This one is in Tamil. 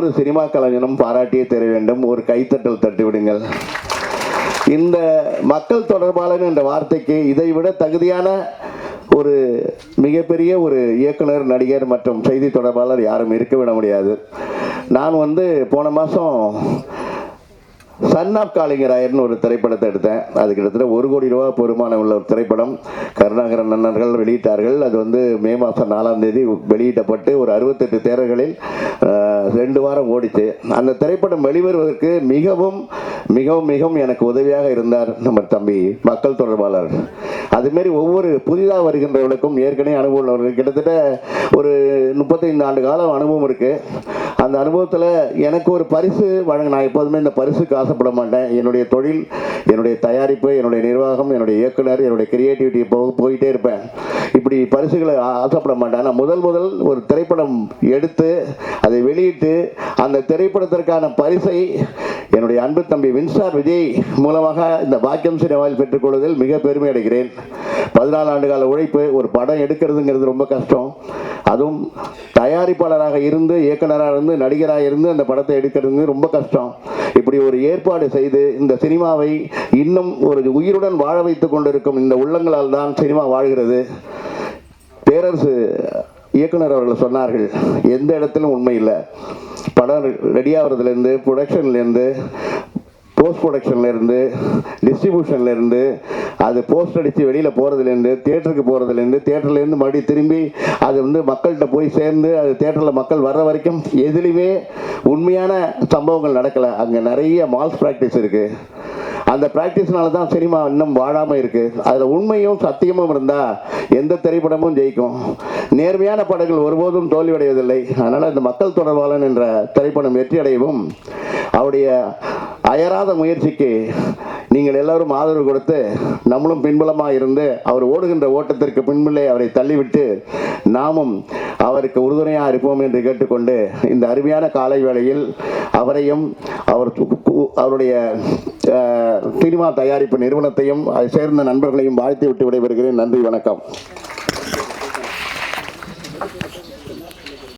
ஒவ்வொரு சினிமா கலைஞனும் பாராட்டியே தர வேண்டும். ஒரு கைத்தட்டல் தட்டிவிடுங்கள் இந்த மக்கள் தொடர்பாளன் என்ற வார்த்தைக்கு இதை விட தகுதியான ஒரு மிகப்பெரிய ஒரு இயக்குனர் நடிகர் மற்றும் செய்தி தொடர்பாளர் யாரும் இருக்க விட முடியாது. நான் வந்து போன மாதம் சன் ஆஃப் காளிங்கராயர்னு ஒரு திரைப்படத்தை எடுத்தேன். அது கிட்டத்தட்ட ஒரு கோடி ரூபா பெருமானம் உள்ள ஒரு திரைப்படம். கருணாகரன் அண்ணர்கள் வெளியிட்டார்கள். அது வந்து மே மாதம் நாலாம் தேதி வெளியிடப்பட்டு ஒரு அறுபத்தெட்டு தேரர்களில் ரெண்டு வாரம் ஓடிச்சு. அந்த திரைப்படம் வெளிவருவதற்கு மிகவும் மிகவும் மிகவும் எனக்கு உதவியாக இருந்தார் நம்ம தம்பி மக்கள் தொடர்பாளர். அதுமாரி ஒவ்வொரு புதிதாக வருகின்றவர்களுக்கும் ஏற்கனவே அனுபவம் உள்ளவர்கள். கிட்டத்தட்ட ஒரு முப்பத்தைந்து ஆண்டு காலம் அனுபவம் இருக்குது அந்த அனுபவத்தில் எனக்கு ஒரு பரிசு வழங்க நான் எப்போதுமே இந்த பரிசுக்கு ஆசைப்பட மாட்டேன். என்னுடைய தொழில் என்னுடைய தயாரிப்பு என்னுடைய நிர்வாகம் என்னுடைய இயக்குனர் என்னுடைய கிரியேட்டிவிட்டி போ போயிட்டே இருப்பேன். இப்படி பரிசுகளை ஆசைப்பட மாட்டேன். நான் முதல் முதல் ஒரு திரைப்படம் எடுத்து அதை வெளியிட்டு அந்த திரைப்படத்திற்கான பரிசை என்னுடைய அன்பு தம்பி மின்சார் விஜய் மூலமாக இந்த பாக்கியம் சினிமாவில் பெற்றுக்கொள்வதில் மிக பெருமை அடைகிறேன். பதினாலு ஆண்டு கால உழைப்பு ஒரு படம் எடுக்கிறதுங்கிறது ரொம்ப கஷ்டம். அதுவும் தயாரிப்பாளராக இருந்து இயக்குனராக இருந்து நடிகராக இருந்து அந்த படத்தை எடுக்கிறது ரொம்ப கஷ்டம். இப்படி ஒரு ஏற்பாடு செய்து இந்த சினிமாவை இன்னும் ஒரு உயிருடன் வாழ வைத்துக் கொண்டிருக்கும் இந்த உள்ளங்களால் தான் சினிமா வாழ்கிறது. பேரரசு இயக்குனர் அவர்கள் சொன்னார்கள் எந்த இடத்திலும் உண்மை இல்லை. படம் ரெடியாகிறதுலேருந்து ப்ரொடக்ஷன்லேருந்து போஸ்ட் ப்ரொடக்ஷன்லேருந்து டிஸ்ட்ரிபியூஷன்லேருந்து அது போஸ்ட் அடித்து வெளியில் போகிறதுலேருந்து தேட்டருக்கு போகிறதுலேருந்து தேட்டர்லேருந்து மறுபடியும் திரும்பி அது வந்து மக்கள்கிட்ட போய் சேர்ந்து அது தேட்டரில் மக்கள் வர்ற வரைக்கும் எதுலேயுமே உண்மையான சம்பவங்கள் நடக்கலை. அங்கே நிறைய மால்ஸ் ப்ராக்டிஸ் இருக்குது அந்த ப்ராக்டிஸ்னால தான் சினிமா இன்னும் வாழாமல் இருக்குது அதில் உண்மையும் சத்தியமும் இருந்தால் எந்த திரைப்படமும் ஜெயிக்கும். நேர்மையான படங்கள் ஒருபோதும் தோல்வியடைவதில்லை. அதனால் இந்த மக்கள் தொடர்பாளன் என்ற திரைப்படம் வெற்றி அடையவும் அவருடைய அயராத முயற்சிக்கு நீங்கள் எல்லாரும் ஆதரவு கொடுத்து நம்மளும் பின்புலமாக இருந்து அவர் ஓடுகின்ற ஓட்டத்திற்கு பின்புள்ளே அவரை தள்ளிவிட்டு நாமும் அவருக்கு உறுதுணையாக இருப்போம் என்று கேட்டுக்கொண்டு இந்த அருமையான காலை வேளையில் அவரையும் அவர் அவருடைய சினிமா தயாரிப்பு நிறுவனத்தையும் சேர்ந்த நண்பர்களையும் வாழ்த்தி விட்டு விடைபெறுகிறேன். நன்றி வணக்கம்.